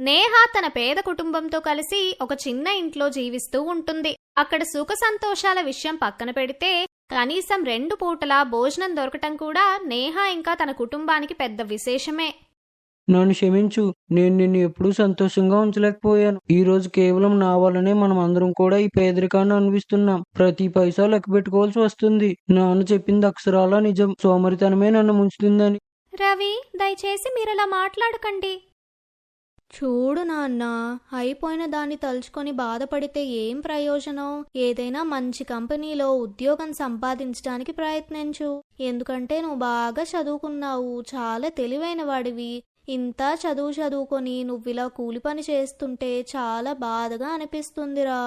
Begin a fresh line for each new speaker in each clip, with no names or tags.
నేహ తన పేద కుటుంబంతో కలిసి ఒక చిన్న ఇంట్లో జీవిస్తూ ఉంటుంది. అక్కడ సుఖ సంతోషాల విషయం పక్కన పెడితే కనీసం రెండు పూటలా భోజనం దొరకటం కూడా నేహ ఇంకా తన కుటుంబానికి పెద్ద విశేషమే.
నన్ను క్షమించు నేను నిన్ను ఎప్పుడూ సంతోషంగా ఉంచలేకపోయాను. ఈ రోజు కేవలం నా వల్లనే మనం అందరం కూడా ఈ పేదరికాన్ని అనుభవిస్తున్నాం. ప్రతి పైసా లెక్క పెట్టుకోవాల్సి వస్తుంది. నాన్న చెప్పింది అక్షరాలా నిజం. సోమరితనమే నన్ను ముంచుతుందని.
రవి దయచేసి మీరలా మాట్లాడకండి. చూడు నాన్న అయిపోయిన దాన్ని తలుచుకొని బాధపడితే ఏం ప్రయోజనం? ఏదైనా మంచి కంపెనీలో ఉద్యోగం సంపాదించడానికి ప్రయత్నించు. ఎందుకంటే నువ్వు బాగా చదువుకున్నావు చాలా తెలివైన వాడివి. ఇంత చదువు చదువుకొని నువ్విలా కూలి పని చేస్తుంటే చాలా బాధగా అనిపిస్తుందిరా.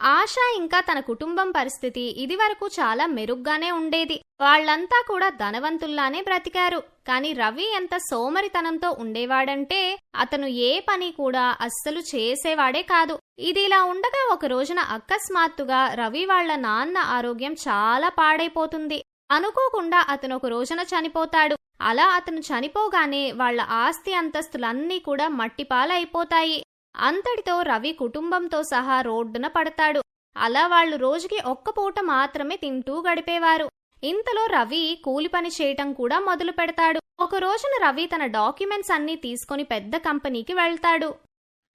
ఆశ ఇంకా తన కుటుంబం పరిస్థితి ఇదివరకు చాలా మెరుగ్గానే ఉండేది. వాళ్ళంతా కూడా ధనవంతుల్లానే బ్రతికారు. కాని రవి ఎంత సోమరితనంతో ఉండేవాడంటే అతను ఏ పని కూడా అస్సలు చేసేవాడే కాదు. ఇది ఇలా ఉండగా ఒక రోజున అకస్మాత్తుగా రవి వాళ్ళ నాన్న ఆరోగ్యం చాలా పాడైపోతుంది. అనుకోకుండా అతను ఒక రోజున చనిపోతాడు. అలా అతను చనిపోగానే వాళ్ళ ఆస్తి అంతస్తులన్నీ కూడా మట్టిపాలైపోతాయి. అంతటితో రవి కుటుంబంతో సహా రోడ్డున పడతాడు. అలా వాళ్ళు రోజుకి ఒక్క పూట మాత్రమే తింటూ గడిపేవారు. ఇంతలో రవి కూలి పని చేయటం కూడా మొదలు పెడతాడు. ఒక రోజున రవి తన డాక్యుమెంట్స్ అన్నీ తీసుకొని పెద్ద కంపెనీకి వెళ్తాడు.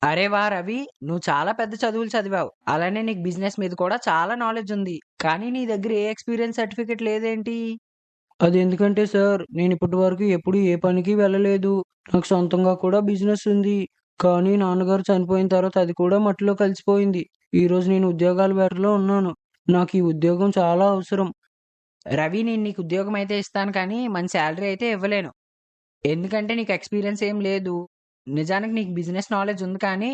అరే వా రవి నువ్వు చాలా పెద్ద చదువులు చదివావు. అలానే నీకు బిజినెస్ మీద కూడా చాలా నాలెడ్జ్ ఉంది. కానీ నీ దగ్గర ఏ ఎక్స్పీరియన్స్ సర్టిఫికెట్ లేదేంటి?
అది ఎందుకంటే సార్ నేను ఇప్పటి వరకు ఎప్పుడు ఏ పనికి వెళ్ళలేదు. నాకు సొంతంగా కూడా బిజినెస్ ఉంది. కానీ నాన్నగారు చనిపోయిన తర్వాత అది కూడా మట్టిలో కలిసిపోయింది. ఈరోజు నేను ఉద్యోగాల బేటలో ఉన్నాను. నాకు ఈ ఉద్యోగం చాలా అవసరం.
రవి నేను నీకు ఉద్యోగం అయితే ఇస్తాను కానీ మంచి శాలరీ అయితే ఇవ్వలేను. ఎందుకంటే నీకు ఎక్స్పీరియన్స్ ఏం లేదు. నిజానికి నీకు బిజినెస్ నాలెడ్జ్ ఉంది కానీ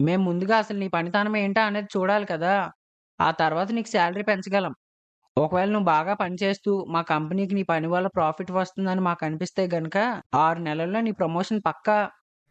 మేము ముందుగా అసలు నీ పనితనం ఏంటా అనేది చూడాలి కదా. ఆ తర్వాత నీకు శాలరీ పెంచగలం. ఒకవేళ నువ్వు బాగా పనిచేస్తూ మా కంపెనీకి నీ పని వల్ల ప్రాఫిట్ వస్తుందని మాకు అనిపిస్తే గనక ఆరు నెలల్లో నీ ప్రమోషన్ పక్కా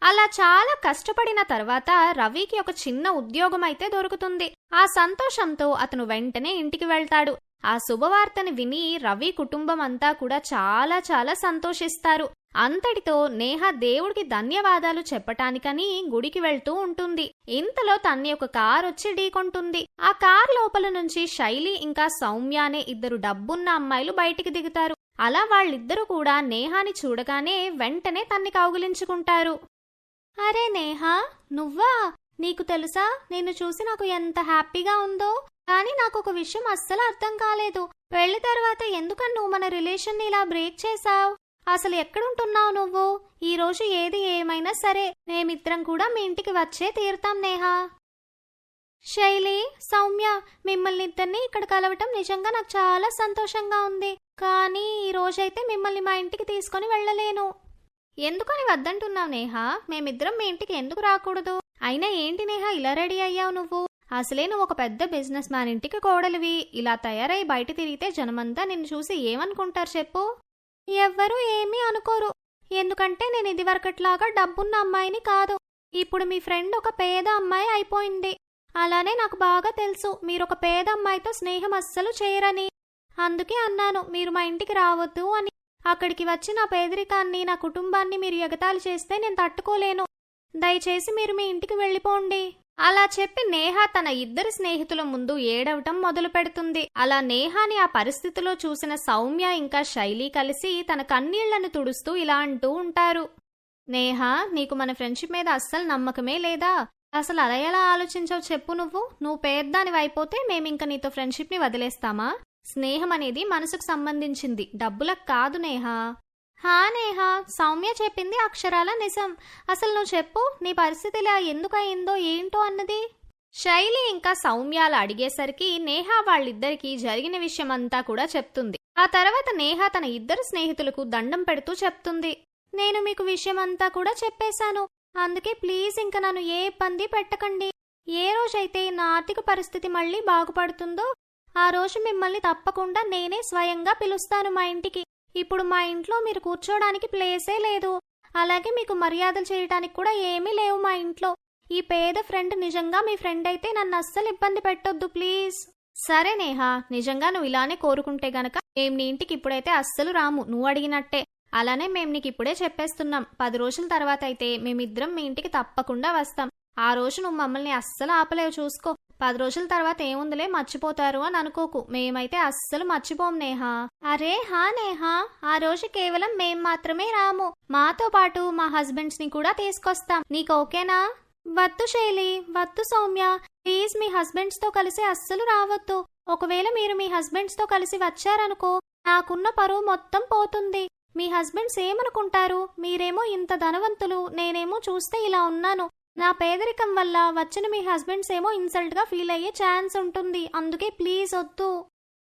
అలా చాలా కష్టపడిన తర్వాత రవికి ఒక చిన్న ఉద్యోగం అయితే దొరుకుతుంది. ఆ సంతోషంతో అతను వెంటనే ఇంటికి వెళ్తాడు. ఆ శుభవార్తని విని రవి కుటుంబం అంతా కూడా చాలా చాలా సంతోషిస్తారు. అంతటితో నేహ దేవుడికి ధన్యవాదాలు చెప్పటానికని గుడికి వెళ్తూ ఉంటుంది. ఇంతలో తన్ని ఒక కార్ వచ్చి ఢీకొంటుంది. ఆ కార్ లోపల నుంచి శైలి ఇంకా సౌమ్య అనే ఇద్దరు డబ్బున్న అమ్మాయిలు బయటికి దిగుతారు. అలా వాళ్ళిద్దరూ కూడా నేహాని చూడగానే వెంటనే తన్ని కౌగిలించుకుంటారు. అరే నేహా నువ్వా? నీకు తెలుసా? నిన్ను చూసి నాకు ఎంత హ్యాపీగా ఉందో? కానీ నాకు ఒక విషయం అస్సలు అర్థం కాలేదు. పెళ్ళి తర్వాత ఎందుకని నువ్వు మన రిలేషన్ ఇలా బ్రేక్ చేశావు? అసలు ఎక్కడుంటున్నావు నువ్వు? ఈ రోజు ఏది ఏమైనా సరే మేమిద్దరం కూడా మీ ఇంటికి వచ్చే తీరుతాం నేహా. శైలి సౌమ్య మిమ్మల్ని ఇద్దరిని ఇక్కడ కలవటం నిజంగా నాకు చాలా సంతోషంగా ఉంది. కానీ ఈ రోజైతే మిమ్మల్ని మా ఇంటికి తీసుకొని వెళ్ళలేను. ఎందుకని వద్దంటున్నావు నేహా? మేమిద్దరం మీ ఇంటికి ఎందుకు రాకూడదు? అయినా ఏంటి నేహా ఇలా రెడీ అయ్యావు నువ్వు? అసలే నువ్వు ఒక పెద్ద బిజినెస్ మ్యాన్ ఇంటికి కోడలివి. ఇలా తయారై బయట తిరిగితే జనమంతా నిన్ను చూసి ఏమనుకుంటారు చెప్పు? ఎవ్వరూ ఏమీ అనుకోరు. ఎందుకంటే నేను ఇదివరకట్లాగా డబ్బున్న అమ్మాయిని కాదు. ఇప్పుడు మీ ఫ్రెండ్ ఒక పేద అమ్మాయి అయిపోయింది. అలానే నాకు బాగా తెలుసు మీరు ఒక పేద అమ్మాయితో స్నేహం అస్సలు చేయరని. అందుకే అన్నాను మీరు మా ఇంటికి రావద్దు అని. అక్కడికి వచ్చి నా పేదరికాన్ని నా కుటుంబాన్ని మీరు ఎగతాళి చేస్తే నేను తట్టుకోలేను. దయచేసి మీరు మీ ఇంటికి వెళ్ళిపోండి. అలా చెప్పి నేహ తన ఇద్దరు స్నేహితుల ముందు ఏడవటం మొదలు పెడుతుంది. అలా నేహాని ఆ పరిస్థితిలో చూసిన సౌమ్య ఇంకా శైలి కలిసి తన కన్నీళ్ళను తుడుస్తూ ఇలా అంటూ ఉంటారు. నేహ నీకు మన ఫ్రెండ్షిప్ మీద అస్సలు నమ్మకమే లేదా? అసలు అలా ఎలా ఆలోచించావు చెప్పు నువ్వు. నువ్వు పేద్దానివైపోతే మేమింక నీతో ఫ్రెండ్షిప్ని వదిలేస్తామా? స్నేహం అనేది మనసుకు సంబంధించింది. డబ్బులకు కాదు నేహా. హా నేహా సౌమ్య చెప్పింది అక్షరాల నిజం. అసలు నువ్వు చెప్పు నీ పరిస్థితి ఇలా ఎందుకు అయిందో ఏంటో అన్నది. శైలి ఇంకా సౌమ్యాలు అడిగేసరికి నేహ వాళ్ళిద్దరికీ జరిగిన విషయమంతా కూడా చెప్తుంది. ఆ తర్వాత నేహ తన ఇద్దరు స్నేహితులకు దండం పెడుతూ చెప్తుంది. నేను మీకు విషయమంతా కూడా చెప్పేశాను. అందుకే ప్లీజ్ ఇంక నన్ను ఏ ఇబ్బంది పెట్టకండి. ఏ రోజైతే నా ఆర్థిక పరిస్థితి మళ్ళీ బాగుపడుతుందో ఆ రోజు మిమ్మల్ని తప్పకుండా నేనే స్వయంగా పిలుస్తాను మా ఇంటికి. ఇప్పుడు మా ఇంట్లో మీరు కూర్చోడానికి ప్లేసే లేదు. అలాగే మీకు మర్యాదలు చేయడానికి కూడా ఏమీ లేవు మా ఇంట్లో. ఈ పేద ఫ్రెండ్ నిజంగా మీ ఫ్రెండ్ అయితే నన్ను అస్సలు ఇబ్బంది పెట్టొద్దు ప్లీజ్ సరే నేహా నిజంగా నువ్వు ఇలానే కోరుకుంటే గనక మేం నీ ఇంటికి ఇప్పుడైతే అస్సలు రాము. నువ్వు అడిగినట్టే. అలానే మేము నీకు ఇప్పుడే చెప్పేస్తున్నాం. పది రోజుల తర్వాత అయితే మేమిద్దరం మీ ఇంటికి తప్పకుండా వస్తాం. ఆ రోజు నువ్వు మమ్మల్ని అస్సలు ఆపలేవు చూసుకో. పది రోజుల తర్వాత ఏముందిలే మర్చిపోతారు అని అనుకోకు. మేమైతే అస్సలు మర్చిపోం నేహా. అరే హా నేహా ఆ రోజు కేవలం మేం మాత్రమే రాము. మాతో పాటు మా హస్బెండ్స్ని కూడా తీసుకొస్తాం. నీకు ఓకేనా? వద్దు శైలి వద్దు సౌమ్య. ప్లీజ్ మీ హస్బెండ్స్తో కలిసి అస్సలు రావద్దు. ఒకవేళ మీరు మీ హస్బెండ్స్తో కలిసి వచ్చారనుకో నాకున్న పరువు మొత్తం పోతుంది. మీ హస్బెండ్స్ ఏమనుకుంటారు? మీరేమో ఇంత ధనవంతులు నేనేమో చూస్తే ఇలా ఉన్నాను. నా పేదరికం వల్ల వచ్చిన మీ హస్బెండ్స్ ఏమో ఇన్సల్ట్గా ఫీల్ అయ్యే ఛాన్స్ ఉంటుంది. అందుకే ప్లీజ్ వద్దు.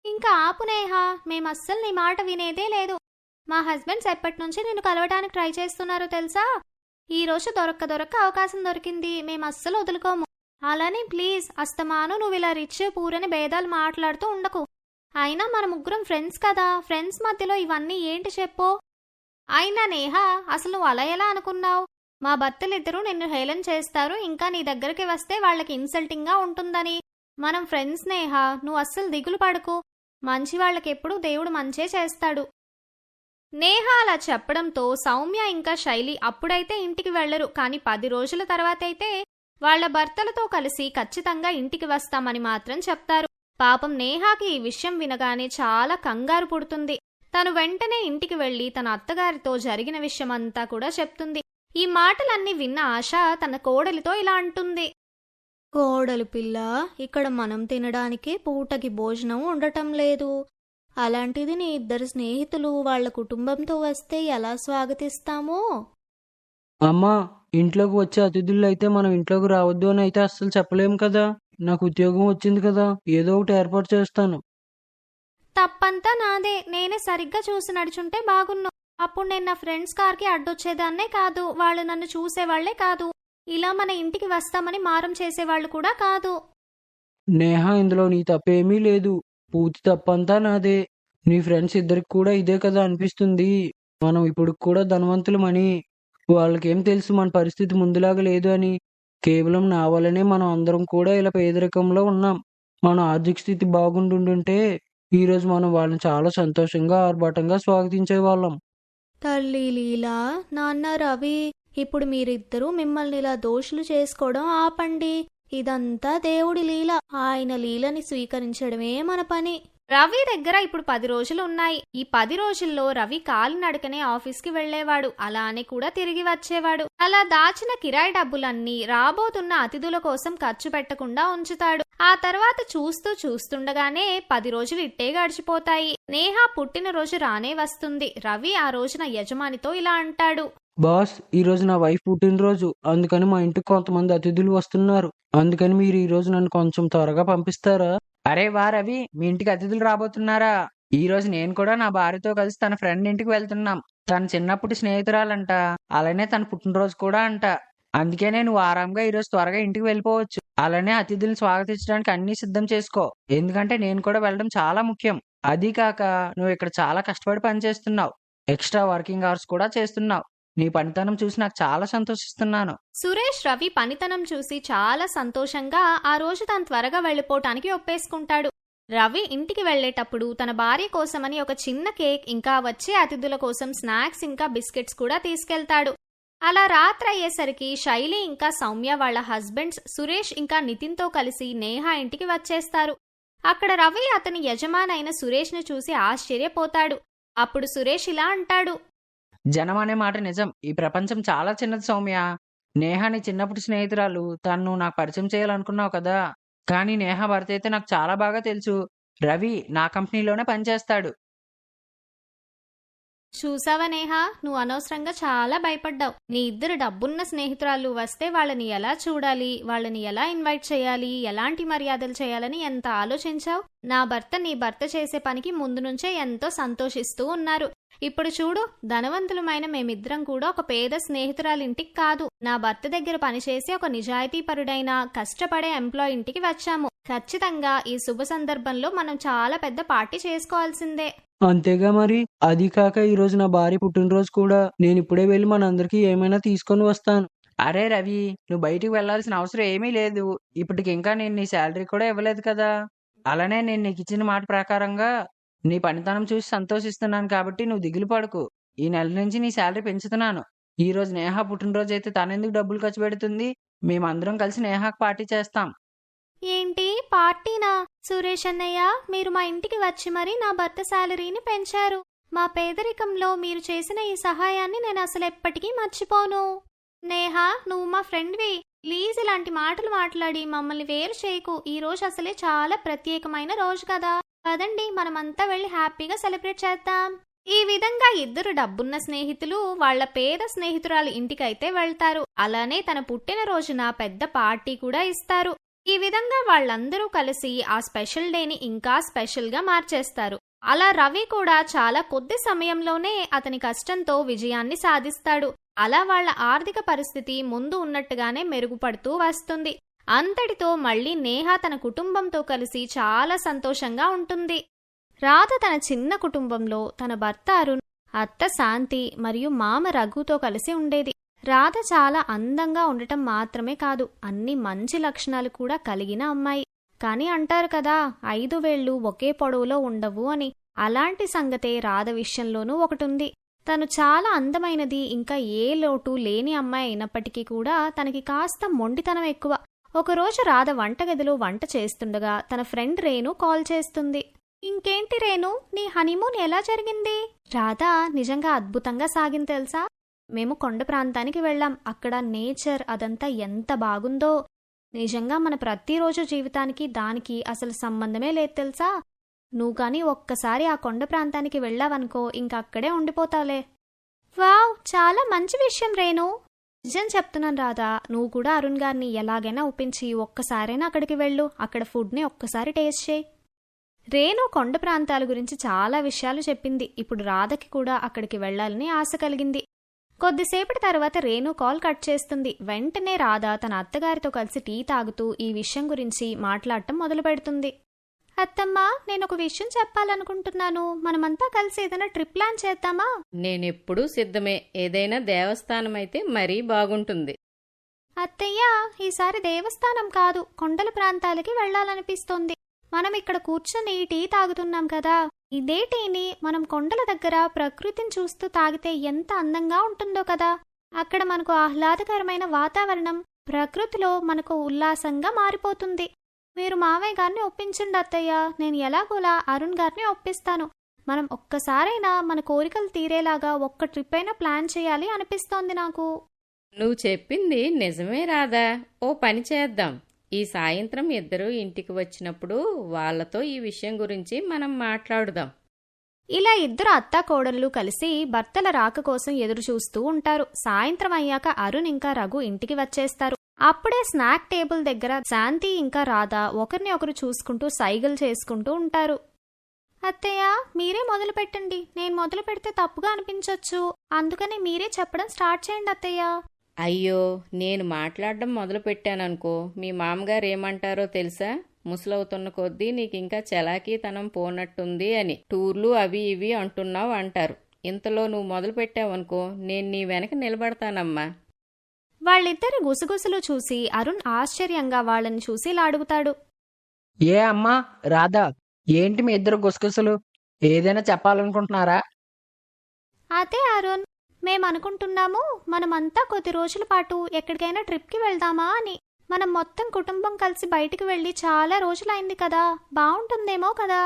ఇంకా ఆపు నేహా మేము అస్సలు నీ మాట వినేదే లేదు. మా హస్బెండ్స్ ఎప్పటి నుంచి నిన్ను కలవడానికి ట్రై చేస్తున్నారో తెలుసా? ఈ రోజు దొరక్క దొరక్క అవకాశం దొరికింది. మేము అస్సలు వదులుకోము. అలానే ప్లీజ్ అస్తమాను నువ్వు ఇలా రిచ్ పూరని భేదాలు మాట్లాడుతూ ఉండకు. అయినా మన ముగ్గురం ఫ్రెండ్స్ కదా. ఫ్రెండ్స్ మధ్యలో ఇవన్నీ ఏంటి చెప్పు? అయినా నేహా అసలు నువ్వు అలా ఎలా అనుకున్నావు? మా భర్తలిద్దరూ నిన్ను హేళన చేస్తారు. ఇంకా నీ దగ్గరికి వస్తే వాళ్ళకి ఇన్సల్టింగ్గా ఉంటుందని. మనం ఫ్రెండ్స్ నేహ నువ్వు అస్సలు దిగులు పడకు. మంచి వాళ్ళకెప్పుడూ దేవుడు మంచే చేస్తాడు. నేహ అలా చెప్పడంతో సౌమ్య ఇంకా శైలి అప్పుడైతే ఇంటికి వెళ్ళరు కానీ పది రోజుల తర్వాతైతే వాళ్ళ భర్తలతో కలిసి ఖచ్చితంగా ఇంటికి వస్తామని మాత్రం చెప్తారు. పాపం నేహాకి ఈ విషయం వినగానే చాలా కంగారు పుడుతుంది. తను వెంటనే ఇంటికి వెళ్ళి తన అత్తగారితో జరిగిన విషయమంతా కూడా చెప్తుంది. ఈ మాటలన్నీ విన్న ఆశ తన కోడలితో ఇలా అంటుంది.
కోడలు పిల్ల ఇక్కడ మనం తినడానికి పూటకి భోజనం ఉండటం లేదు. అలాంటిది నీ ఇద్దరు స్నేహితులు వాళ్ళ కుటుంబంతో వస్తే ఎలా స్వాగతిస్తామో?
అమ్మా ఇంట్లోకి వచ్చే అతిథులు అయితే మనం ఇంట్లోకి రావద్దు అని అయితే అస్సలు చెప్పలేం కదా. నాకు ఉద్యోగం వచ్చింది కదా ఏదో ఒకటి ఏర్పాటు చేస్తాను.
తప్పంతా నాదే. నేనే సరిగ్గా చూసి నడుచుంటే బాగున్ను. అప్పుడు నేను నా ఫ్రెండ్స్ కార్కి అడ్డొచ్చేదాన్నే కాదు. వాళ్ళు నన్ను చూసేవాళ్ళే కాదు. ఇలా మన ఇంటికి వస్తామని మారం చేసేవాళ్ళు కూడా కాదు.
నేహా ఇందులో నీ తప్పేమీ లేదు. పూర్తి తప్పంతా నాదే. నీ ఫ్రెండ్స్ ఇద్దరికి కూడా ఇదే కదా అనిపిస్తుంది. మనం ఇప్పుడు కూడా ధనవంతులమని. వాళ్ళకేం తెలుసు మన పరిస్థితి ముందులాగా లేదు అని. కేవలం నా వల్లనే మనం అందరం కూడా ఇలా పేదరికంలో ఉన్నాం. మన ఆర్థిక స్థితి బాగుండుంటే ఈరోజు మనం వాళ్ళని చాలా సంతోషంగా ఆర్భాటంగా స్వాగతించే వాళ్ళం
తల్లి లీలా నాన్న రవి ఇప్పుడు మీరిద్దరూ మిమ్మల్ని ఇలా దోషులు చేసుకోవడం ఆపండి. ఇదంతా దేవుడి లీల. ఆయన లీలని స్వీకరించడమే మన పని.
రవి దగ్గర ఇప్పుడు పది రోజులు ఉన్నాయి. ఈ పది రోజుల్లో రవి కాలినడకనే ఆఫీస్కి వెళ్ళేవాడు అలానే కూడా తిరిగి వచ్చేవాడు. అలా దాచిన కిరాయి డబ్బులన్నీ రాబోతున్న అతిథుల కోసం ఖర్చు పెట్టకుండా ఉంచుతాడు. ఆ తర్వాత చూస్తూ చూస్తుండగానే పది రోజులు ఇట్టే గడిచిపోతాయి. నేహ పుట్టినరోజు రానే వస్తుంది. రవి ఆ రోజున యజమానితో ఇలా అంటాడు.
బాస్ ఈ రోజు నా వైఫ్ పుట్టినరోజు. అందుకని మా ఇంటికి కొంతమంది అతిథులు వస్తున్నారు. అందుకని మీరు ఈ రోజు నన్ను కొంచెం త్వరగా పంపిస్తారా?
అరే వా రవి మీ ఇంటికి అతిథులు రాబోతున్నారా? ఈ రోజు నేను కూడా నా భార్యతో కలిసి తన ఫ్రెండ్ ఇంటికి వెళ్తున్నాం. తన చిన్నప్పటి స్నేహితురాలంట. అలానే తన పుట్టినరోజు కూడా అంట. అందుకే నేను ఆరాంగా ఈ రోజు త్వరగా ఇంటికి వెళ్ళిపోవచ్చు. అలానే అతిథులను స్వాగతించడానికి అన్ని సిద్ధం చేసుకో. ఎందుకంటే నేను కూడా వెళ్ళడం చాలా ముఖ్యం. అది కాక నువ్వు ఇక్కడ చాలా కష్టపడి పనిచేస్తున్నావు. ఎక్స్ట్రా వర్కింగ్ అవర్స్ కూడా చేస్తున్నావు. నీ పనితనం చూసి నాకు చాలా సంతోషిస్తున్నాను.
సురేష్ రవి పనితనం చూసి చాలా సంతోషంగా ఆ రోజు తను త్వరగా వెళ్ళిపోవటానికి ఒప్పేసుకుంటాడు. రవి ఇంటికి వెళ్ళేటప్పుడు తన భార్య కోసమని ఒక చిన్న కేక్ ఇంకా వచ్చే అతిథుల కోసం స్నాక్స్ ఇంకా బిస్కెట్స్ కూడా తీసుకెళ్తాడు. అలా రాత్రి అయ్యేసరికి శైలి ఇంకా సౌమ్య వాళ్ళ హస్బెండ్స్ సురేష్ ఇంకా నితిన్తో కలిసి నేహా ఇంటికి వచ్చేస్తారు. అక్కడ రవి అతని యజమానైన సురేష్ను చూసి ఆశ్చర్యపోతాడు. అప్పుడు సురేష్ ఇలా అంటాడు
జనం అనే మాట నిజం. ఈ ప్రపంచం చాలా చిన్నది సౌమ్య. నేహాని చిన్నప్పటి స్నేహితురాలు. తను నాకు పరిచయం చేయాలనుకున్నావు కదా. కానీ నేహ భర్త అయితే నాకు చాలా బాగా తెలుసు. రవి నా కంపెనీలోనే పనిచేస్తాడు.
చూసావా నేహా? నువ్వు అనవసరంగా చాలా భయపడ్డావు. నీ ఇద్దరు డబ్బున్న స్నేహితురాలు వస్తే వాళ్ళని ఎలా చూడాలి? వాళ్ళని ఎలా ఇన్వైట్ చేయాలి? ఎలాంటి మర్యాదలు చేయాలని ఎంత ఆలోచించావు? నా భర్త నీ భర్త చేసే పనికి ముందు నుంచే ఎంతో సంతోషిస్తూ ఉన్నారు. ఇప్పుడు చూడు ధనవంతులమైన మేమిద్దరం కూడా ఒక పేద స్నేహితురాలింటికి కాదు. నా భర్త దగ్గర పనిచేసి ఒక నిజాయితీపరుడైన కష్టపడే ఎంప్లాయ్ ఇంటికి వచ్చాము. ఖచ్చితంగా ఈ శుభ సందర్భంలో మనం చాలా పెద్ద పార్టీ చేసుకోవాల్సిందే.
అంతేగా మరి? అది కాక ఈ రోజు నా భార్య పుట్టినరోజు కూడా. నేను ఇప్పుడే వెళ్ళి మనందరికీ ఏమైనా తీసుకొని వస్తాను.
అరే రవి నువ్వు బయటికి వెళ్ళాల్సిన అవసరం ఏమీ లేదు. ఇప్పటికి ఇంకా నేను నీ శాలరీ కూడా ఇవ్వలేదు కదా. అలానే నేను నీకు ఇచ్చిన మాట ప్రకారంగా నీ పనితనం చూసి సంతోషిస్తున్నాను కాబట్టి నువ్వు దిగులు పడకు. ఈ నెల నుంచి నీ శాలరీ పెంచుతున్నాను. ఈ రోజు నేహ పుట్టినరోజు అయితే తనెందుకు డబ్బులు ఖర్చు పెడుతుంది? మేమందరం కలిసి నేహాకు పార్టీ చేస్తాం.
ఏంటి? పార్టీనా? సురేష్ అన్నయ్య మీరు మా ఇంటికి వచ్చి మరీ నా భర్త శాలరీని పెంచారు. మా పేదరికంలో మీరు చేసిన ఈ సహాయాన్ని నేను అసలు ఎప్పటికీ మర్చిపోను. నేహా నువ్వు మా ఫ్రెండ్వి. ప్లీజ్ ఇలాంటి మాటలు మాట్లాడి మమ్మల్ని వేరు చేయకు. ఈ రోజు అసలే చాలా ప్రత్యేకమైన రోజు కదా. పదండి మనమంతా వెళ్ళి హ్యాపీగా సెలబ్రేట్ చేద్దాం.
ఈ విధంగా ఇద్దరు డబ్బున్న స్నేహితులు వాళ్ళ పేద స్నేహితురాలి ఇంటికైతే వెళ్తారు. అలానే తన పుట్టినరోజున పెద్ద పార్టీ కూడా ఇస్తారు. ఈ విధంగా వాళ్ళందరూ కలిసి ఆ స్పెషల్ డేని ఇంకా స్పెషల్గా మార్చేస్తారు. అలా రవి కూడా చాలా కొద్ది సమయంలోనే అతని కష్టంతో విజయాన్ని సాధిస్తాడు. అలా వాళ్ళ ఆర్థిక పరిస్థితి ముందు ఉన్నట్టుగానే మెరుగుపడుతూ వస్తుంది. అంతటితో మళ్ళీ నేహ తన కుటుంబంతో కలిసి చాలా సంతోషంగా ఉంటుంది. రాధ తన చిన్న కుటుంబంలో తన భర్త అరుణ్ అత్త శాంతి మరియు మామ రఘుతో కలిసి ఉండేది. రాధ చాలా అందంగా ఉండటం మాత్రమే కాదు అన్ని మంచి లక్షణాలు కూడా కలిగిన అమ్మాయి. కానీ అంటారు కదా ఐదు వేళ్ళు ఒకే పొడవులో ఉండవు అని. అలాంటి సంగతే రాధ విషయంలోనూ ఒకటుంది. తను చాలా అందమైనది ఇంకా ఏ లోటు లేని అమ్మాయి అయినప్పటికీ కూడా తనకి కాస్త మొండితనం ఎక్కువ. ఒకరోజు రాధ వంటగదిలో వంట చేస్తుండగా తన ఫ్రెండ్ రేణు కాల్ చేస్తుంది. ఇంకేంటి రేణు నీ హనీమూన్ ఎలా జరిగింది? రాధా నిజంగా అద్భుతంగా సాగింది తెలుసా? మేము కొండ ప్రాంతానికి వెళ్ళాం. అక్కడ నేచర్ అదంతా ఎంత బాగుందో. నిజంగా మన ప్రతిరోజు జీవితానికి దానికి అసలు సంబంధమే లేదు తెలుసా? నువ్వు కానీ ఒక్కసారి ఆ కొండ ప్రాంతానికి వెళ్ళావనుకో ఇంక అక్కడే ఉండిపోతావులే వావ్ చాలా మంచి విషయం రేణు. నిజం చెప్తున్నాను రాధా నువ్వు కూడా అరుణ్ గారిని ఎలాగైనా ఒప్పించి ఒక్కసారైనా అక్కడికి వెళ్ళు. అక్కడ ఫుడ్ని ఒక్కసారి టేస్ట్ చేయి. రేణు కొండ ప్రాంతాల గురించి చాలా విషయాలు చెప్పింది. ఇప్పుడు రాధకి కూడా అక్కడికి వెళ్ళాలని ఆశ కలిగింది. కొద్దిసేపటి తర్వాత రేణు కాల్ కట్ చేస్తుంది. వెంటనే రాధ తన అత్తగారితో కలిసి టీ తాగుతూ ఈ విషయం గురించి మాట్లాడటం మొదలు పెడుతుంది అత్తమ్మా నేను ఒక విషయం చెప్పాలనుకుంటున్నాను. మనమంతా కలిసి ఏదైనా ట్రిప్ ప్లాన్ చేద్దామా?
నేనెప్పుడూ సిద్ధమే. ఏదైనా దేవస్థానం అయితే మరీ బాగుంటుంది.
అత్తయ్య ఈసారి దేవస్థానం కాదు కొండల ప్రాంతాలకి వెళ్ళాలనిపిస్తోంది. మనం ఇక్కడ కూర్చొని టీ తాగుతున్నాం కదా. ఇదే టీని మనం కొండల దగ్గర ప్రకృతిని చూస్తూ తాగితే ఎంత అందంగా ఉంటుందో కదా. అక్కడ మనకు ఆహ్లాదకరమైన వాతావరణం ప్రకృతిలో మనకు ఉల్లాసంగా మారిపోతుంది. మీరు మావయ్య గారిని ఒప్పించండి అత్తయ్య. నేను ఎలాగోలా అరుణ్ గారిని ఒప్పిస్తాను. మనం ఒక్కసారైనా మన కోరికలు తీరేలాగా ఒక్క ట్రిప్ అయినా ప్లాన్ చేయాలి అనిపిస్తోంది నాకు.
నువ్వు చెప్పింది నిజమే రాదా ఓ పని చేద్దాం. ఈ సాయంత్రం ఇద్దరు ఇంటికి వచ్చినప్పుడు వాళ్ళతో ఈ విషయం గురించి మనం మాట్లాడుదాం.
ఇలా ఇద్దరు అత్తాకోడళ్ళు కలిసి భర్తల రాక కోసం ఎదురు చూస్తూ ఉంటారు. సాయంత్రం అయ్యాక అరుణ్ ఇంకా రఘు ఇంటికి వచ్చేస్తారు. అప్పుడే స్నాక్ టేబుల్ దగ్గర శాంతి ఇంకా రాధా ఒకరిని ఒకరు చూసుకుంటూ సైగలు చేసుకుంటూ ఉంటారు. అత్తయ్య మీరే మొదలు పెట్టండి. నేను మొదలు పెడితే తప్పుగా అనిపించొచ్చు. అందుకని మీరే చెప్పడం స్టార్ట్ చేయండి అత్తయ్య.
అయ్యో నేను మాట్లాడడం మొదలు పెట్టాననుకో మీ మామగారు ఏమంటారో తెలుసా? ముసలవుతున్న కొద్దీ నీకు ఇంకా చలాకీతనం పోనట్టుంది అని. టూర్లు అవి ఇవి అంటున్నావు అంటారు. ఇంతలో నువ్వు మొదలు పెట్టావనుకో నేను నీ వెనక నిలబడతానమ్మా.
వాళ్ళిద్దరి గుసగుసలు చూసి అరుణ్ ఆశ్చర్యంగా వాళ్ళని చూసి ఇలా అడుగుతాడు.
ఏ అమ్మా రాధా ఏంటి మీ ఇద్దరు గుసగుసలు? ఏదైనా చెప్పాలనుకుంటున్నారా?
అదే అరుణ్ మేము అనుకుంటున్నాము మనమంతా కొద్ది రోజుల పాటు ఎక్కడికైనా ట్రిప్కి వెళ్దామా అని. మనం మొత్తం కుటుంబం కలిసి బయటికి వెళ్ళి చాలా రోజులైంది కదా బాగుంటుందేమో కదా.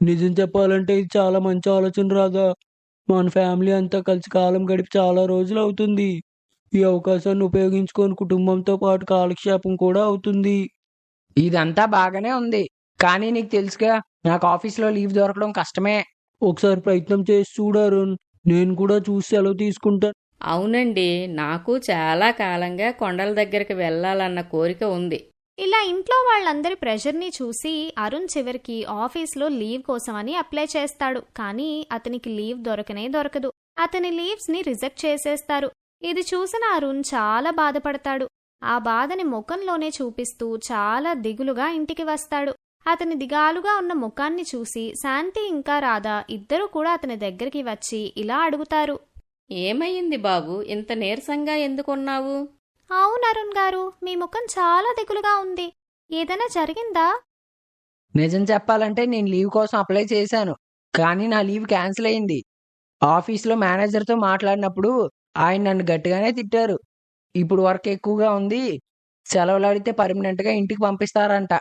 నిజం చెప్పాలంటే ఇది చాలా మంచి ఆలోచన రాదా మన ఫ్యామిలీ అంతా కలిసి కాలం గడిపి చాలా రోజులు అవుతుంది. ఈ అవకాశాన్ని ఉపయోగించుకొని కుటుంబంతో పాటు కాలక్షేపం కూడా అవుతుంది.
ఇదంతా బాగానే ఉంది. కానీ నీకు తెలుసుగా నాకు ఆఫీస్లో లీవ్ దొరకడం కష్టమే.
ఒకసారి ప్రయత్నం చేసి చూడారు నేను కూడా చూసి సెలవు తీసుకుంటాను
అవునండి నాకు చాలా కాలంగా కొండల దగ్గరికి వెళ్ళాలన్న కోరిక ఉంది.
ఇలా ఇంట్లో వాళ్ళందరి ప్రెషర్ని చూసి అరుణ్ చివరికి ఆఫీస్లో లీవ్ కోసమని అప్లై చేస్తాడు. కానీ అతనికి లీవ్ దొరకనే దొరకదు. అతని లీవ్స్ని రిజెక్ట్ చేసేస్తారు. ఇది చూసిన అరుణ్ చాలా బాధపడతాడు. ఆ బాధని ముఖంలోనే చూపిస్తూ చాలా దిగులుగా ఇంటికి వస్తాడు. అతని దిగాలుగా ఉన్న ముఖాన్ని చూసి శాంతి ఇంకా రాధా ఇద్దరూ కూడా అతని దగ్గరికి వచ్చి ఇలా అడుగుతారు.
ఏమయ్యింది బాబు? ఇంత నీరసంగా ఎందుకున్నావు
అవును అరుణ్ గారు మీ ముఖం చాలా దిగులుగా ఉంది. ఏదైనా జరిగిందా?
నిజం చెప్పాలంటే నేను లీవ్ కోసం అప్లై చేశాను కానీ నా లీవ్ క్యాన్సిల్ అయింది. ఆఫీస్లో మేనేజర్తో మాట్లాడినప్పుడు ఆయన నన్ను గట్టిగానే తిట్టారు. ఇప్పుడు వర్క్ ఎక్కువగా ఉంది. సెలవులు అడిగితే పర్మనెంట్గా ఇంటికి పంపిస్తారంట.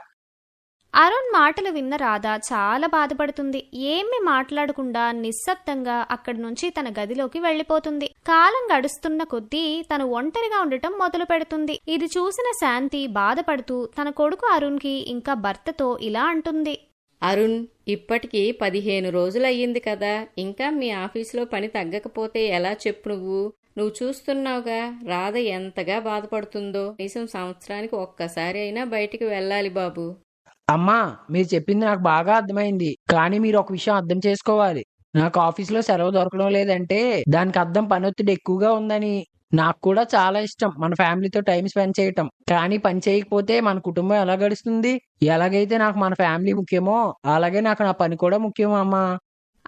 అరుణ్ మాటలు విన్న రాధ చాలా బాధపడుతుంది. ఏమీ మాట్లాడకుండా నిశ్శబ్దంగా అక్కడి నుంచి తన గదిలోకి వెళ్ళిపోతుంది కాలం గడుస్తున్న కొద్దీ తను ఒంటరిగా ఉండటం మొదలు పెడుతుంది. ఇది చూసిన శాంతి బాధపడుతూ తన కొడుకు అరుణ్కి ఇంకా భర్తతో ఇలా అంటుంది.
అరుణ్ ఇప్పటికి పదిహేను రోజులయ్యింది కదా. ఇంకా మీ ఆఫీసులో పని తగ్గకపోతే ఎలా చెప్పు నువ్వు? నువ్వు చూస్తున్నావుగా రాధ ఎంతగా బాధపడుతుందో. కనీసం సంవత్సరానికి ఒక్కసారి అయినా బయటికి వెళ్ళాలి బాబు.
అమ్మా మీరు చెప్పింది నాకు బాగా అర్థమైంది. కానీ మీరు ఒక విషయం అర్థం చేసుకోవాలి. నాకు ఆఫీస్లో సెలవు దొరకడం లేదంటే దానికి అర్థం పని ఒత్తిడి ఎక్కువగా ఉందని. నాకు కూడా చాలా ఇష్టం మన ఫ్యామిలీతో టైం స్పెండ్ చేయటం. కానీ పని చేయకపోతే మన కుటుంబం ఎలా గడుస్తుంది? ఎలాగైతే నాకు మన ఫ్యామిలీ ముఖ్యమో అలాగే నాకు నా పని కూడా ముఖ్యం అమ్మా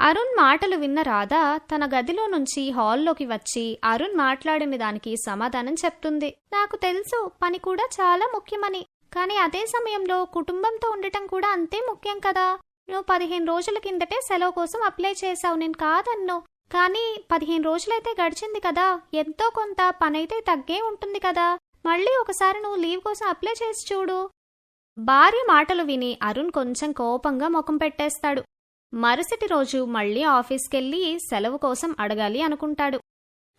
అరుణ్ మాటలు విన్న రాధ తన గదిలో నుంచి హాల్లోకి వచ్చి అరుణ్ మాట్లాడిన దానికి సమాధానం చెప్తుంది. నాకు తెలుసు పని కూడా చాలా ముఖ్యమని. కానీ అదే సమయంలో కుటుంబంతో ఉండటం కూడా అంతే ముఖ్యం కదా. నువ్వు పదిహేను రోజుల కిందటే సెలవు కోసం అప్లై చేశావు. నేను కాదన్ను. కానీ పదిహేను రోజులైతే గడిచింది కదా. ఎంతో కొంత పనైతే తగ్గే ఉంటుంది కదా. మళ్ళీ ఒకసారి నువ్వు లీవ్ కోసం అప్లై చేసి చూడు. భార్య మాటలు విని అరుణ్ కొంచెం కోపంగా ముఖం పెట్టేస్తాడు. మరుసటి రోజు మళ్ళీ ఆఫీస్కెళ్ళి సెలవు కోసం అడగాలి అనుకుంటాడు.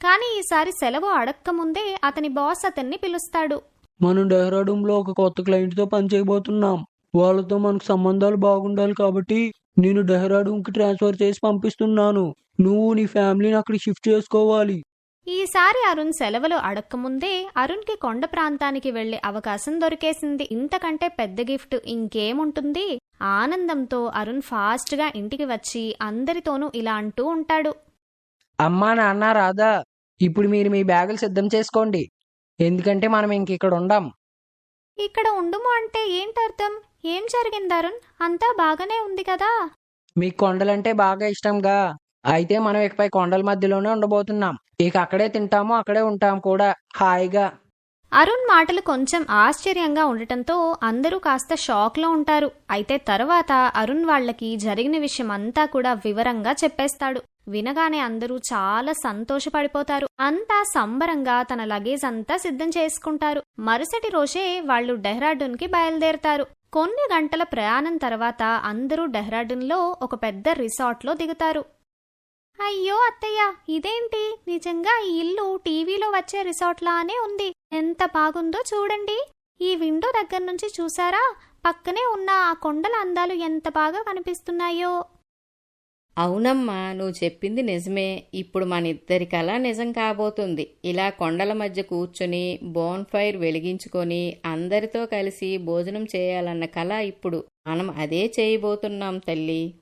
కానీ ఈసారి సెలవు అడక్కముందే అతని బాస్ అతన్ని పిలుస్తాడు.
మనం డెహ్రాడూన్లో ఒక కొత్త క్లయింట్తో పని చేయబోతున్నాం. వాళ్ళతో మనకు సంబంధాలు బాగుండాలి కాబట్టి నేను డెహ్రాడూన్కి ట్రాన్స్ఫర్ చేసి పంపిస్తున్నాను. నువ్వు నీ ఫ్యామిలీని అక్కడ షిఫ్ట్ చేసుకోవాలి.
ఈసారి అరుణ్ సెలవులు అడక్కముందే అరుణ్కి కొండ ప్రాంతానికి వెళ్ళే అవకాశం దొరికేసింది. ఇంతకంటే పెద్ద గిఫ్ట్ ఇంకేముంటుంది? ఆనందంతో అరుణ్ ఫాస్ట్గా ఇంటికి వచ్చి అందరితోనూ ఇలా అంటూ ఉంటాడు.
అమ్మా నాన్న రాదా ఇప్పుడు మీరు మీ బ్యాగులు సిద్ధం చేసుకోండి. ఎందుకంటే మనం ఇంక ఇక్కడ ఉండం.
ఇక్కడ ఉండుము అంటే ఏంటర్థం? ఏం జరిగింది అరుణ్? అంతా బాగానే ఉంది కదా?
మీకు కొండలంటే బాగా ఇష్టంగా. అయితే మనం ఇకపై కొండల మధ్యలోనే ఉండబోతున్నాం. ఇక అక్కడే తింటాము అక్కడే ఉంటాం కూడా. హాయిగా.
అరుణ్ మాటలు కొంచెం ఆశ్చర్యంగా ఉండటంతో అందరూ కాస్త షాక్లో ఉంటారు. అయితే తర్వాత అరుణ్ వాళ్ళకి జరిగిన విషయం అంతా కూడా వివరంగా చెప్పేస్తాడు. వినగానే అందరూ చాలా సంతోషపడిపోతారు. అంతా సంబరంగా తన లగేజ్ అంతా సిద్ధం చేసుకుంటారు. మరుసటి రోజే వాళ్ళు డెహ్రాడూన్కి బయలుదేరతారు. కొన్ని గంటల ప్రయాణం తర్వాత అందరూ డెహ్రాడూన్లో ఒక పెద్ద రిసార్ట్లో దిగుతారు. అయ్యో అత్తయ్య ఇదేంటి? నిజంగా ఈ ఇల్లు టీవీలో వచ్చే రిసార్ట్ లానే ఉంది. ఎంత బాగుందో చూడండి. ఈ విండో దగ్గర నుంచి చూసారా? పక్కనే ఉన్న ఆ కొండల అందాలు ఎంత బాగా కనిపిస్తున్నాయో.
అవునమ్మా నువ్వు చెప్పింది నిజమే. ఇప్పుడు మన ఇద్దరి కళ నిజం కాబోతుంది. ఇలా కొండల మధ్య కూర్చుని బోన్ ఫైర్ వెలిగించుకొని అందరితో కలిసి భోజనం చేయాలన్న కళ ఇప్పుడు. మనం అదే చేయబోతున్నాం తల్లి.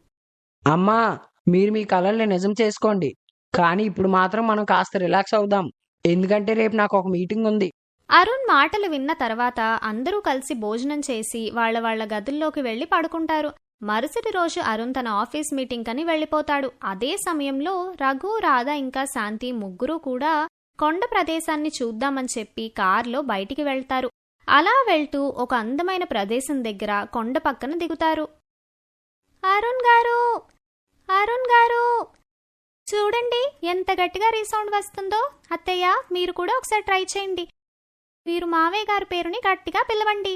అమ్మా మీరు మీ కలల్ని నిజం చేసుకోండి. కానీ ఇప్పుడు మాత్రం మనం కాస్త రిలాక్స్ అవుదాం. ఎందుకంటే రేపు నాకు ఒక మీటింగ్ ఉంది.
అరుణ్ మాటలు విన్న తర్వాత అందరూ కలిసి భోజనం చేసి వాళ్ళ వాళ్ళ గదుల్లోకి వెళ్ళి పడుకుంటారు. మరుసటి రోజు అరుణ్ తన ఆఫీస్ మీటింగ్ కని వెళ్ళిపోతాడు అదే సమయంలో రఘు రాధ ఇంకా శాంతి ముగ్గురు కూడా కొండ ప్రదేశాన్ని చూద్దామని చెప్పి కారులో బయటికి వెళ్తారు. అలా వెళ్తూ ఒక అందమైన ప్రదేశం దగ్గర కొండ పక్కన దిగుతారు. అరుణ్ గారు! అరుణ్ గారు. చూడండి ఎంత గట్టిగా రీసౌండ్ వస్తుందో. అత్తయ్య మీరు కూడా ఒకసారి ట్రై చేయండి. మీరు మావయ్య గారి పేరుని గట్టిగా పిలవండి.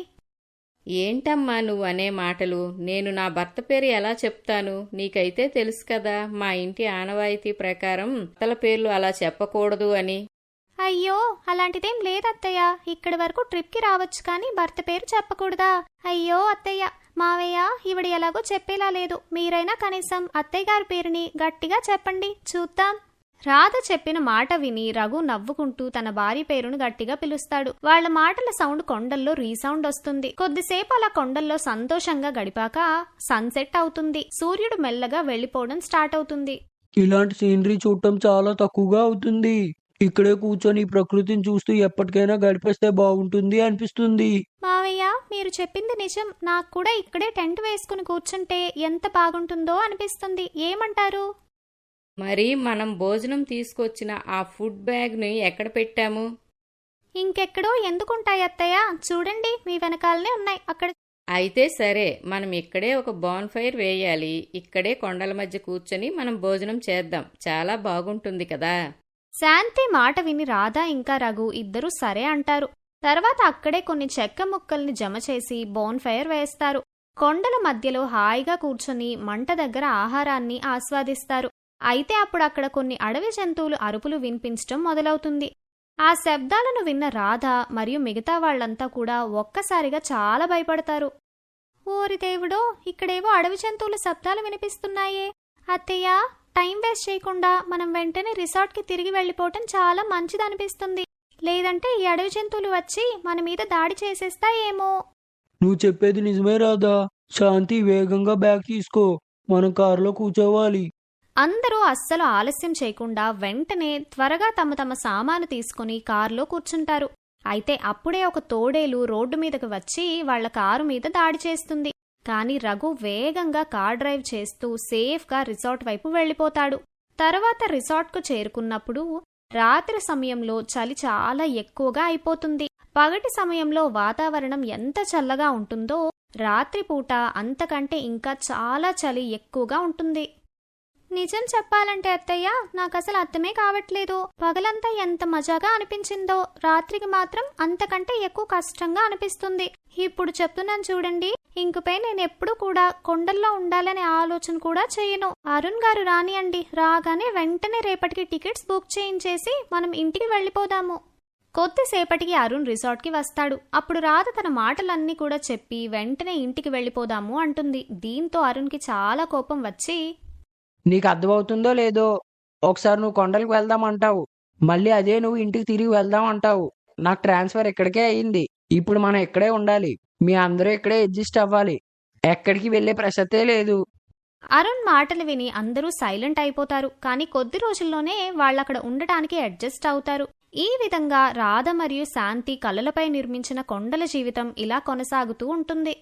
ఏంటమ్మా నువ్వు అనే మాటలు? నేను నా భర్త పేరు ఎలా చెప్తాను? నీకైతే తెలుసు కదా మా ఇంటి ఆనవాయితీ ప్రకారం భర్తల పేర్లు అలా చెప్పకూడదు అని.
అయ్యో అలాంటిదేం లేదు అత్తయ్య ఇక్కడి వరకు ట్రిప్కి రావచ్చు కానీ భర్త పేరు చెప్పకూడదా? అయ్యో అత్తయ్య. మావయ్య ఈవిడ ఎలాగో చెప్పేలా లేదు. మీరైనా కనీసం అత్తయ్య గారి పేరుని గట్టిగా చెప్పండి. చూద్దాం. రాధ చెప్పిన మాట విని రఘు నవ్వుకుంటూ తన భార్య పేరును గట్టిగా పిలుస్తాడు. వాళ్ళ మాటల సౌండ్ కొండల్లో రీసౌండ్ వస్తుంది. కొద్దిసేపు అలా కొండల్లో సంతోషంగా గడిపాక సన్సెట్ అవుతుంది. సూర్యుడు మెల్లగా వెళ్ళిపోవడం స్టార్ట్ అవుతుంది.
ఇలాంటి సీనరీ చూడటం చాలా తక్కువగా అవుతుంది. ఇక్కడే కూర్చొని ఈ ప్రకృతిని చూస్తూ ఎప్పటికైనా గడిపేస్తే బాగుంటుంది అనిపిస్తుంది.
మావయ్య మీరు చెప్పింది నిజం. నాకు కూడా ఇక్కడే టెంట్ వేసుకుని కూర్చుంటే ఎంత బాగుంటుందో అనిపిస్తుంది. ఏమంటారు?
మరి మనం భోజనం తీసుకొచ్చిన ఆ ఫుడ్ బ్యాగ్ని ఎక్కడ పెట్టాము?
ఇంకెక్కడో ఎందుకుంటాయి అత్తయ్య? చూడండి మీ వెనకాలనే ఉన్నాయి. అక్కడ
అయితే సరే మనం ఇక్కడే ఒక బాన్ ఫైర్ వేయాలి. ఇక్కడే కొండల మధ్య కూర్చొని మనం భోజనం చేద్దాం. చాలా బాగుంటుంది కదా?
శాంతి మాట విని రాధా ఇంకా రఘు ఇద్దరూ సరే అంటారు. తర్వాత అక్కడే కొన్ని చెక్క ముక్కల్ని జమ చేసి బోన్ ఫైర్ వేస్తారు. కొండల మధ్యలో హాయిగా కూర్చొని మంట దగ్గర ఆహారాన్ని ఆస్వాదిస్తారు. అయితే అప్పుడు అక్కడ కొన్ని అడవి జంతువులు అరుపులు వినిపించటం మొదలవుతుంది. ఆ శబ్దాలను విన్న రాధ మరియు మిగతా వాళ్ళంతా కూడా ఒక్కసారిగా చాలా భయపడతారు. ఓరి దేవుడో ఇక్కడేవో అడవి జంతువుల శబ్దాలు వినిపిస్తున్నాయే. అత్తయ్య టైం వేస్ట్ చేయకుండా మనం వెంటనే రిసార్ట్కి తిరిగి వెళ్ళిపోవటం చాలా మంచిదనిపిస్తుంది. లేదంటే ఈ అడవి జంతువులు వచ్చి మన మీద దాడి చేసేస్తాయేమో
నువ్వు చెప్పేది నిజమే రాదా శాంతి వేగంగా బ్యాగ్ తీసుకో. మనం కారులో కూర్చోవాలి.
అందరూ అస్సలు ఆలస్యం చేయకుండా వెంటనే త్వరగా తమ తమ సామాను తీసుకుని కారులో కూర్చుంటారు. అయితే అప్పుడే ఒక తోడేలు రోడ్డు మీదకి వచ్చి వాళ్ళ కారు మీద దాడి చేస్తుంది. కానీ రఘు వేగంగా కార్ డ్రైవ్ చేస్తూ సేఫ్గా రిసార్ట్ వైపు వెళ్ళిపోతాడు. తర్వాత రిసార్ట్కు చేరుకున్నప్పుడు రాత్రి సమయంలో చలి చాలా ఎక్కువగా అయిపోతుంది. పగటి సమయంలో వాతావరణం ఎంత చల్లగా ఉంటుందో రాత్రిపూట అంతకంటే ఇంకా చాలా చలి ఎక్కువగా ఉంటుంది. నిజం చెప్పాలంటే అత్తయ్య నాకు అసలు అర్థమే కావట్లేదు. పగలంతా ఎంత మజాగా అనిపించిందో రాత్రికి మాత్రం అంతకంటే ఎక్కువ కష్టంగా అనిపిస్తుంది. ఇప్పుడు చెప్తున్నాను చూడండి ఇంకపై నేను ఎప్పుడు కూడా కొండల్లో ఉండాలనే ఆలోచన కూడా చేయను. అరుణ్ గారు రానియండి రాగానే వెంటనే రేపటికి టికెట్స్ బుక్ చేయించేసి మనం ఇంటికి వెళ్ళిపోదాము. కొద్దిసేపటికి అరుణ్ రిసార్ట్కి వస్తాడు. అప్పుడు రాధ తన మాటలన్నీ కూడా చెప్పి వెంటనే ఇంటికి వెళ్ళిపోదాము అంటుంది. దీంతో అరుణ్కి చాలా కోపం వచ్చి
నీకు అర్థమవుతుందో లేదో ఒకసారి నువ్వు కొండలకు వెళ్దాం అంటావు మళ్ళీ అదే నువ్వు ఇంటికి తిరిగి వెళ్దాం అంటావు నాకు ట్రాన్స్ఫర్ ఇక్కడికే అయింది. ఇప్పుడు మనం ఇక్కడే ఉండాలి. మీ అందరూ ఇక్కడే అడ్జస్ట్ అవ్వాలి. ఎక్కడికి వెళ్ళే ప్రసక్తే లేదు.
అరుణ్ మాటలు విని అందరూ సైలెంట్ అయిపోతారు. కానీ కొద్ది రోజుల్లోనే వాళ్ళక్కడ ఉండటానికి అడ్జస్ట్ అవుతారు. ఈ విధంగా రాధ మరియు శాంతి కలలపై నిర్మించిన కొండల జీవితం ఇలా కొనసాగుతూ ఉంటుంది.